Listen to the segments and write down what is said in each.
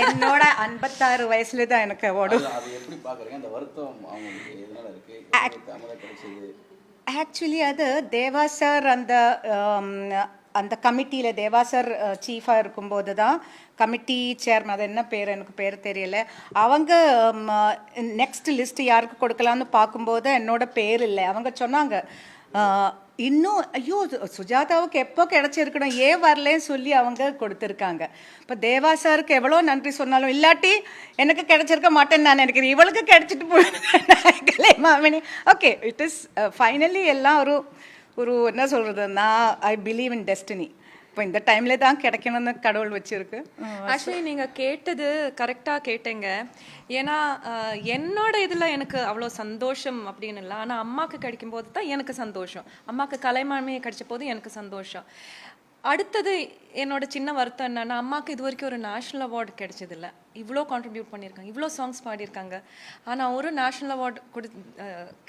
என்னோட ஐம்பத்தாறு வயசுல தான் எனக்கு அவார்டு ஆக்சுவலி அது தேவா சார் அந்த ஆம், அந்த கமிட்டியில் தேவா சார் சீஃபாக இருக்கும்போது தான் கமிட்டி சேர்மன் அது என்ன பேர்? எனக்கு பேர் தெரியல. அவங்க நெக்ஸ்ட் லிஸ்ட் யாருக்கு கொடுக்கலான்னு பார்க்கும்போது என்னோட பேர் இல்லை. அவங்க சொன்னாங்க இன்னும் ஐயோ சுஜாதாவுக்கு எப்போ கிடைச்சிருக்கணும்? ஏன் வரலன்னு சொல்லி அவங்க கொடுத்துருக்காங்க. இப்போ தேவா சாருக்கு எவ்வளோ நன்றி சொன்னாலும் இல்லாட்டி எனக்கு கிடைச்சிருக்க மாட்டேன்னு நான் நினைக்கிறேன். இவளுக்கு கிடைச்சிட்டு போய் மாமினி. ஓகே இட் இஸ் ஃபைனலி எல்லாம் ஒரு ஒரு என்ன சொல்கிறது நான் ஐ பிலீவ் இன் டெஸ்டினி இப்போ இந்த டைம்ல தான் கிடைக்கணும்னு கடவுள் வச்சிருக்கு. ஆக்சுவலி நீங்க கேட்டது கரெக்டா கேட்டீங்க. ஏன்னா என்னோட இதுல எனக்கு அவ்வளோ சந்தோஷம் அப்படின்னு இல்லை. ஆனால் அம்மாவுக்கு கிடைக்கும் போது தான் எனக்கு சந்தோஷம். அம்மாவுக்கு கலைமான்மையை கிடைச்ச போது எனக்கு சந்தோஷம். அடுத்தது என்னோட சின்ன வருத்தம் என்னன்னா அம்மாவுக்கு இது வரைக்கும் ஒரு நேஷ்னல் அவார்டு கிடைச்சதில்ல. இவ்வளோ கான்ட்ரிபியூட் பண்ணியிருக்காங்க இவ்வளோ சாங்ஸ் பாடியிருக்காங்க. ஆனால் ஒரு நேஷ்னல் அவார்டு கொடு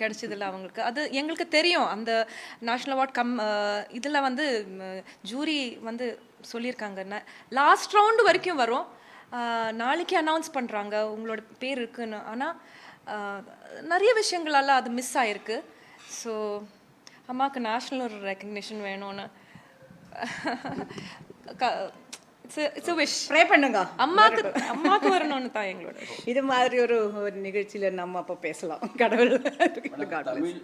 கிடைச்சதில்ல அவங்களுக்கு. அது எங்களுக்கு தெரியும். அந்த நேஷ்னல் அவார்ட் கம் இதில் வந்து ஜூரி வந்து சொல்லியிருக்காங்க. லாஸ்ட் ரவுண்டு வரைக்கும் வரும். நாளைக்கு அனௌன்ஸ் பண்ணுறாங்க உங்களோட பேர் இருக்குன்னு. ஆனால் நிறைய விஷயங்களால் அது மிஸ் ஆயிருக்கு. ஸோ அம்மாவுக்கு நேஷ்னல் ஒரு ரெக்கக்னிஷன் வேணும்னு இட்ஸ் விஷ் ப்ரே பண்ணுங்க. அம்மாக்கு அம்மாக்கு வரணும்னு தான் எங்களோட இது மாதிரி ஒரு நிகழ்ச்சியில் நம்ம அப்போ பேசலாம். கடவுள். தமிழ்